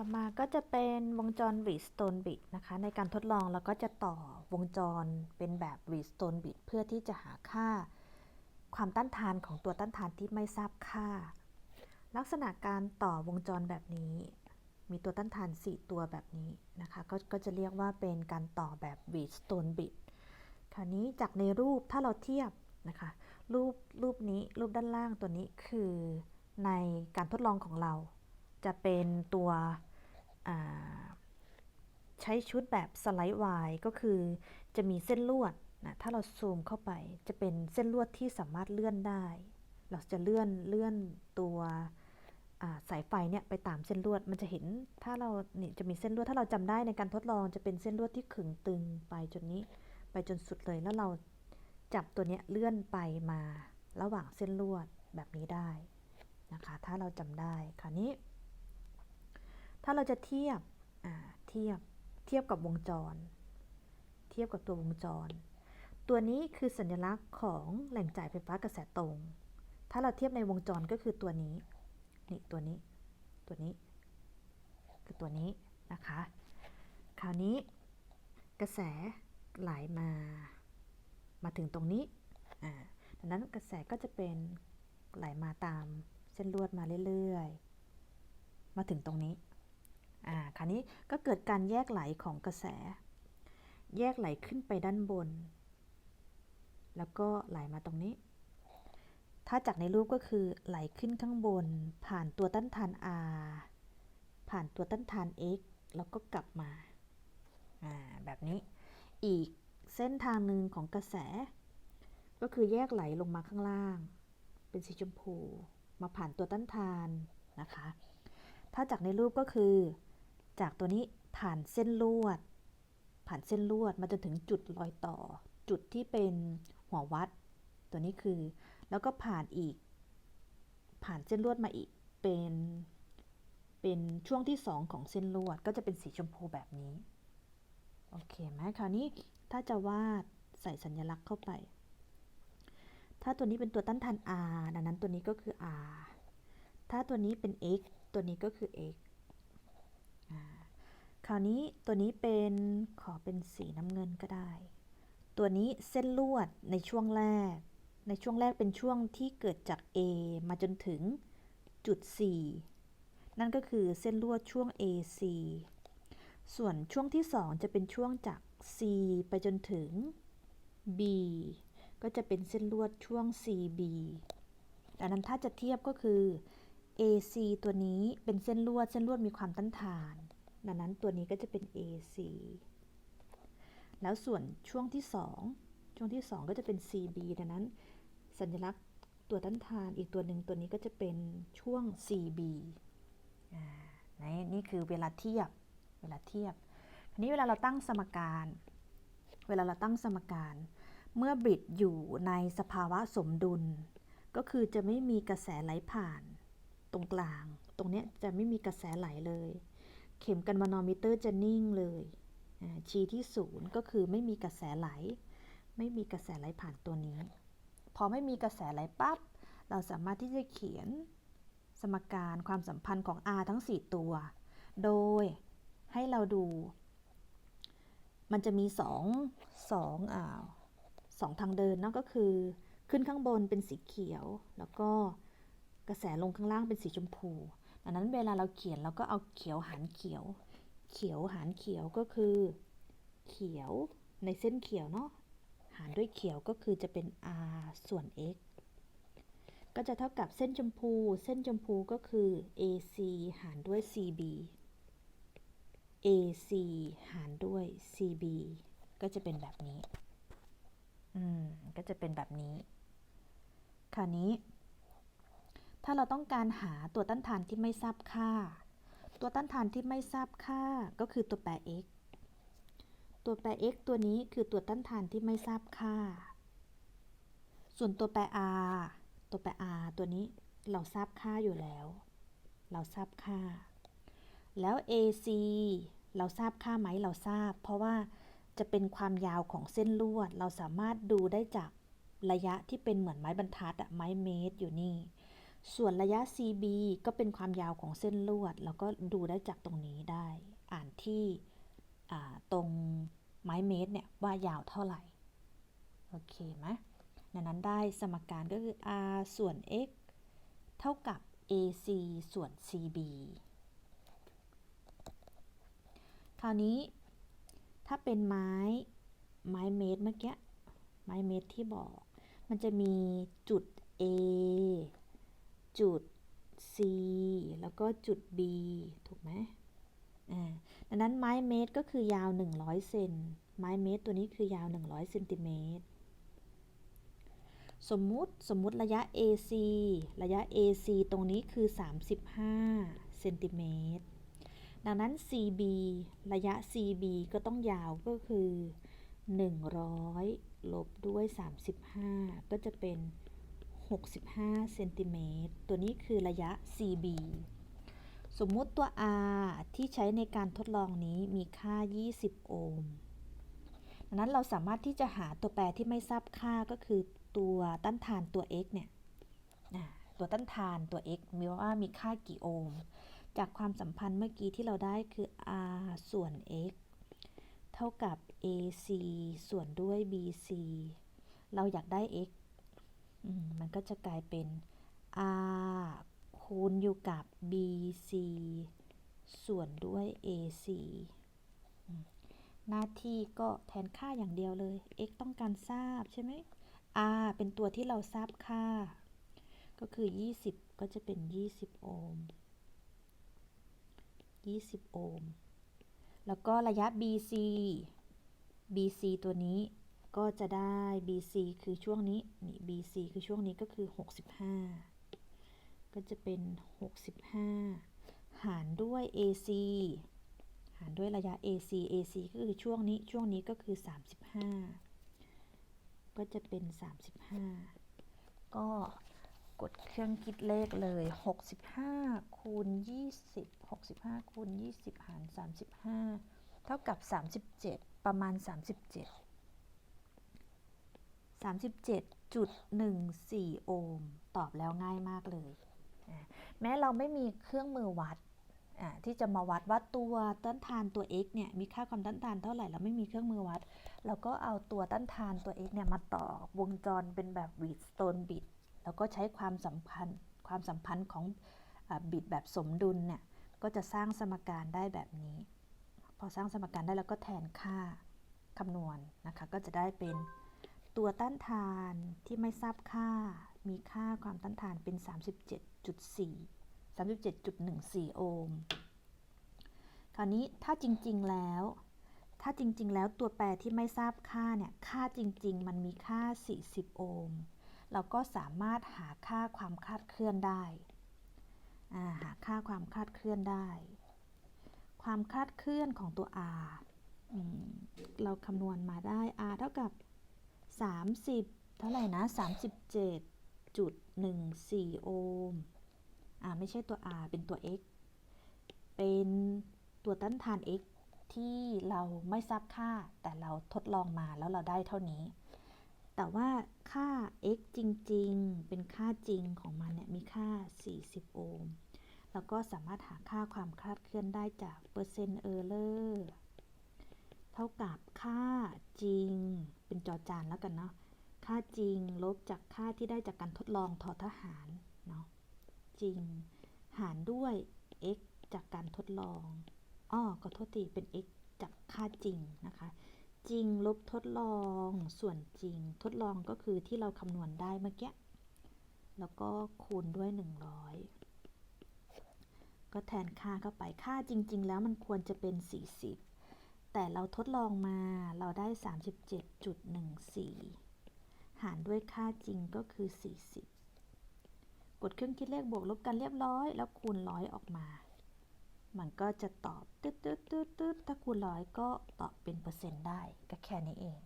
ต่อมาก็จะเป็นวงจร Wheatstone bit นะคะ ในการทดลองเราก็จะต่อวงจรเป็นแบบ Wheatstone bit เพื่อที่จะหาค่า ความต้านทานของตัวต้านทานที่ไม่ทราบค่า ลักษณะการต่อวงจรแบบนี้ มีตัวต้านทาน 4 ตัวแบบนี้นะคะกก็จะเรียกว่าเป็นการต่อแบบ Wheatstone bit คราวนี้จากในรูปถ้าเราเทียบนะคะ รูปรูปนี้รูปด้านล่างตัวนี้คือในการทดลองของเราจะเป็นตัว ใช้ชุดแบบสไลด์วายก็คือจะมีเส้นลวดนะถ้าเราซูมเข้าไปจะเป็นเส้นลวดที่สามารถเลื่อนได้ เราจะเลื่อนเลื่อนตัวสายไฟเนี่ยไปตามเส้นลวดมันจะเห็นถ้าเราเนี่ยจะมีเส้นลวดถ้าเราจำได้ในการทดลองจะเป็นเส้นลวดที่ขึงตึงไปจนนี้ ไปจนสุดเลยแล้วเราจับตัวเนี้ยเลื่อนไปมาระหว่างเส้นลวดแบบนี้ได้นะคะ ถ้าเราจำได้คราวนี้ ถ้าเราจะเทียบเทียบเทียบกับวงจร เทียบกับตัววงจร ตัวนี้คือสัญลักษณ์ของแหล่งจ่ายไฟฟ้ากระแสตรง ถ้าเราเทียบในวงจรก็คือตัวนี้ นี่ตัวนี้ ตัวนี้ คือตัวนี้นะคะ คราวนี้กระแสไหลมา มาถึงตรงนี้ อ่า ดังนั้นกระแสก็จะเป็นไหลมาตามเส้นลวดมาเรื่อยๆ มาถึงตรงนี้ อ่าคราวนี้ก็เกิดการแยกไหลของกระแส แยกไหลขึ้นไปด้านบน แล้วก็ไหลมาตรงนี้ ถ้าจากในรูปก็คือไหลขึ้นข้างบน ผ่านตัวต้านทาน R ผ่านตัวต้านทาน X แล้วก็กลับมา อ่า แบบนี้ อีกเส้นทางหนึ่งของกระแส ก็คือแยกไหลลงมาข้างล่าง เป็นสีชมพู มาผ่านตัวต้านทานนะคะ ถ้าจากในรูปก็คือ จากตัวนี้ผ่านเส้นลวด ผ่านเส้นลวดมาจนถึงจุดรอยต่อ จุดที่เป็นหัววัด ตัวนี้คือ แล้วก็ผ่านอีก ผ่านเส้นลวดมาอีกเป็นเป็นช่วงที่สองของเส้นลวดก็จะเป็นสีชมพูแบบนี้ โอเคไหมคราวนี้ถ้าจะวาดใส่สัญลักษณ์เข้าไป ถ้าตัวนี้เป็นตัวต้านทาน R ดังนั้นตัวนี้ก็คือ R ถ้าตัวนี้เป็น x ตัวนี้ก็คือ x คราวนี้ตัวนี้เป็นขอเป็นสีน้ำเงินก็ได้ ตัวนี้เส้นลวดในช่วงแรก ในช่วงแรกเป็นช่วงที่เกิดจาก A มาจนถึงจุด C นั่นก็คือเส้นลวดช่วง AC ส่วนช่วงที่ 2 จะเป็นช่วงจาก C ไปจนถึง B ก็จะเป็นเส้นลวดช่วง CB ดังนั้นถ้าจะเทียบก็คือ AC ตัวนี้เป็นเส้นลวด เส้นลวดมีความต้านทาน ดังนั้นตัวนี้ก็จะเป็น AC แล้วส่วนช่วงที่ 2 ช่วงที่ 2 ก็จะเป็น CB ดังนั้น สัญลักษณ์ตัวต้านทานอีกตัวหนึ่งตัวนี้ก็จะเป็นช่วง CB นี่นี่คือเวลาเทียบ เวลาเทียบทีนี้เวลาเราตั้งสมการ เวลาเราตั้งสมการ เมื่อบิดอยู่ในสภาวะสมดุล ก็คือจะไม่มีกระแสไหลผ่านตรงกลาง ตรงนี้จะไม่มีกระแสไหลเลย เข็มกันวานอมิเตอร์จะนิ่งเลยชี้ที่ศูนย์ก็คือไม่มีกระแสไหล ไม่มีกระแสไหลผ่านตัวนี้ พอไม่มีกระแสไหลปั๊บ เราสามารถที่จะเขียนสมการความสัมพันธ์ของ R ทั้ง 4 ตัว โดยให้เราดู มันจะมี 2 2อ่าสองทางเดินนั่นก็คือขึ้นข้างบนเป็นสีเขียว แล้วก็กระแสลงข้างล่างเป็นสีชมพู ดังนั้นเวลาเราเขียนเราก็เอาเขียวหารเขียว เขียวหารเขียวก็คือ เขียวในเส้นเขียวเนาะหารด้วยเขียวก็คือจะเป็น r ส่วน x ก็จะเท่ากับเส้นชมพู เส้นชมพูก็คือ ac หารด้วย cb ac หารด้วย cb ก็จะเป็นแบบนี้ อืม ก็จะเป็นแบบนี้ คราวนี้ ถ้าเราต้องการหาตัวต้านทานที่ไม่ทราบค่า ตัวต้านทานที่ไม่ทราบค่าก็คือตัวแปร x ตัวแปร x ตัวนี้คือตัวต้านทานที่ไม่ทราบค่า ส่วนตัวแปร r ตัวแปร r ตัวนี้เราทราบค่าอยู่แล้ว เราทราบค่า แล้ว ac เราทราบค่าไหมเราทราบ เพราะว่าจะเป็นความยาวของเส้นลวด เราสามารถดูได้จากระยะที่เป็นเหมือนไม้บรรทัดอะไม้เมตรอยู่นี่ ส่วนระยะ CB ก็เป็นความยาวของเส้นลวด แล้วก็ดูได้จากตรงนี้ได้ อ่านที่ตรงไม้เมตรเนี่ยว่ายาวเท่าไหร่ โอเคไหมดังนั้นได้สมการก็คือ r ส่วน x เท่ากับ ac ส่วน cb คราวนี้ถ้าเป็นไม้ไม้เมตรเมื่อกี้ไม้เมตรที่บอก มันจะมีจุด A จุด C แล้วก็จุด B ถูกไหมอ่าดังนั้นไม้เมตรก็คือยาว 100 เซน ไม้เมตรตัวนี้คือยาว 100 เซนติเมตร สมมุติสมมุติระยะ AC ระยะ AC ตรงนี้คือ 35 เซนติเมตร ดังนั้น CB ระยะ CB ก็ต้องยาวก็คือ 100 ลบด้วย 35 ก็จะเป็น 65 เซนติเมตร ตัวนี้คือระยะ CB สมมุติตัว R ที่ใช้ในการทดลองนี้มีค่า 20 โอห์ม ดังนั้นเราสามารถที่จะหาตัวแปรที่ไม่ทราบค่าก็คือตัวต้านทานตัว x เนี่ย ตัวต้านทานตัว x มีว่ามีค่ากี่โอห์ม จากความสัมพันธ์เมื่อกี้ที่เราได้คือ r ส่วน x เท่ากับ ac ส่วนด้วย bc เราอยากได้ x มันก็จะกลายเป็น r คูณอยู่กับ bc ส่วนด้วย ac หน้าที่ก็แทนค่าอย่างเดียวเลย x ต้องการทราบใช่ไหม r เป็นตัวที่เราทราบค่า ก็คือ 20 ก็จะเป็น 20 โอห์ม 20 โอห์ม แล้วก็ระยะ BC BC ตัวนี้ ก็จะได้ BC คือช่วงนี้นี่ BC คือช่วงนี้ก็คือ 65 ก็จะเป็น 65 หารด้วย AC หารด้วยระยะ AC AC ก็คือช่วงนี้ช่วงนี้ก็คือ 35 ก็จะเป็น 35 ก็กดเครื่องคิดเลขเลย 65 คูณ 20 65 คูณ 20 หาร 35 เท่ากับ 37 ประมาณ 37 37.14 โอห์ม ตอบแล้วง่ายมากเลย แม้เราไม่มีเครื่องมือวัดที่จะมาวัดว่าตัวต้านทานตัว x เนี่ยมีค่าความต้านทานเท่าไหร่เราไม่มีเครื่องมือวัด เราก็เอาตัวต้านทานตัว x เนี่ยมาต่อวงจรเป็นแบบ Wheatstone bit แล้วก็ใช้ความสัมพันธ์ความสัมพันธ์ของบิตแบบสมดุลเนี่ยก็จะสร้างสมการได้แบบนี้ พอสร้างสมการได้แล้วก็แทนค่าคำนวณนะคะก็จะได้เป็น ตัวต้านทานที่ไม่ทราบค่า มีค่าความต้านทานเป็น 37.4 37.14 โอห์ม คราวนี้ถ้าจริง ๆ แล้ว ถ้าจริง ๆ แล้วตัวแปรที่ไม่ทราบค่าเนี่ย ค่าจริง ๆ มันมีค่า 40 โอห์ม เราก็สามารถหาค่าความคลาดเคลื่อนได้ หาค่าความคลาดเคลื่อนได้ ความคลาดเคลื่อนของตัว r เราคำนวณมาได้ r เท่ากับ 30 เท่าไหร่นะ 37.14 โอห์ม อ่าไม่ใช่ตัว r เป็นตัว x เป็นตัวต้านทาน x ที่เราไม่ทราบค่าแต่เราทดลองมาแล้วเราได้เท่านี้ แต่ว่าค่า x จริง ๆ เป็นค่าจริงของมันเนี่ยมีค่า 40 โอห์ม แล้วก็สามารถหาค่าความคลาดเคลื่อนได้จากเปอร์เซ็นต์เออร์เลอร์ ท่ากับค่าจริง เป็นจอจานแล้วกันเนาะค่าจริงลบจากค่าที่ได้จากการทดลองทอทหารเนาะจริง หารด้วย x จากการทดลองอ้อขอโทษทีเป็น x จากค่าจริงนะคะ จริงลบทดลองส่วนจริง ทดลองก็คือที่เราคำนวณได้เมื่อกี้แล้วก็คูณด้วย 100 ก็แทนค่าเข้าไปค่าจริง ๆ แล้วมันควรจะเป็น 40 แต่เราทดลองมาเราได้ 37.14 หารด้วยค่าจริงก็คือ 40 กดเครื่องคิดเลขบวกลบกันเรียบร้อย แล้วคูณร้อยออกมา มันก็จะตอบตึ๊ดตึ๊ดตึ๊ดตึ๊ดถ้าคูณร้อยก็ตอบเป็นเปอร์เซ็นต์ได้ก็แค่นี้เอง